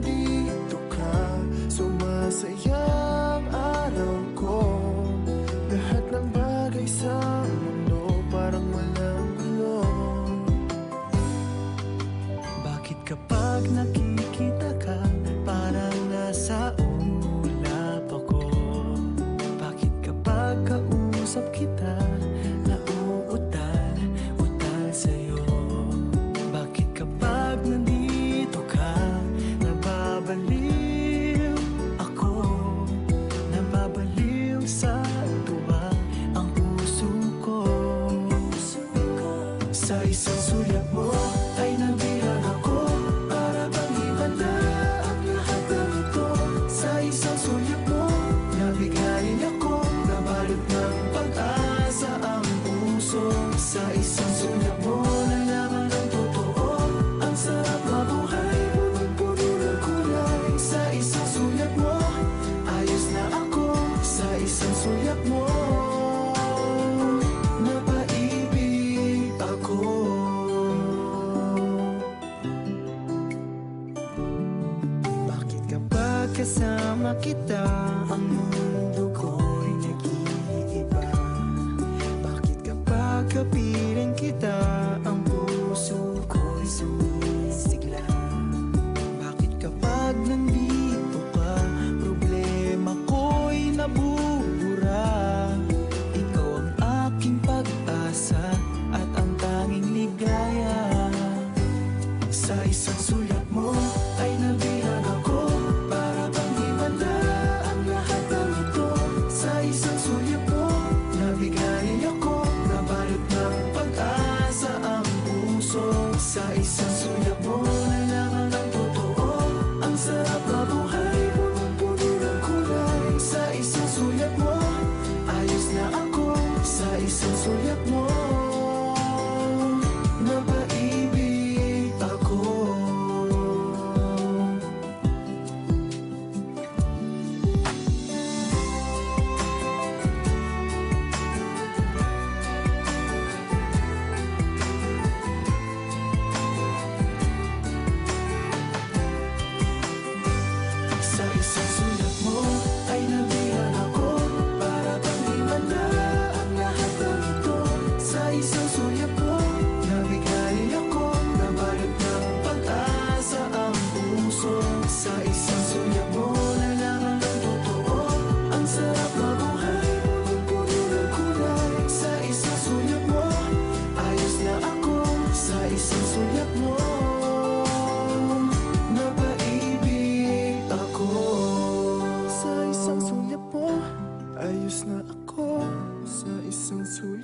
kapag Sa isang sulyap mo ay nabilang ako. Para bang iba na ang lahat ng ito. Sa isang sulyap mo nabigayin ako. Nabalot ng pag-asa ang puso. Sa isang sulyap mo nalaman ang totoo. Ang sarap mabuhay Punong-puno ng kulay. Sa isang sulyap mo ayos na ako. Sa isang sulyap mo kasama kita Ang mundo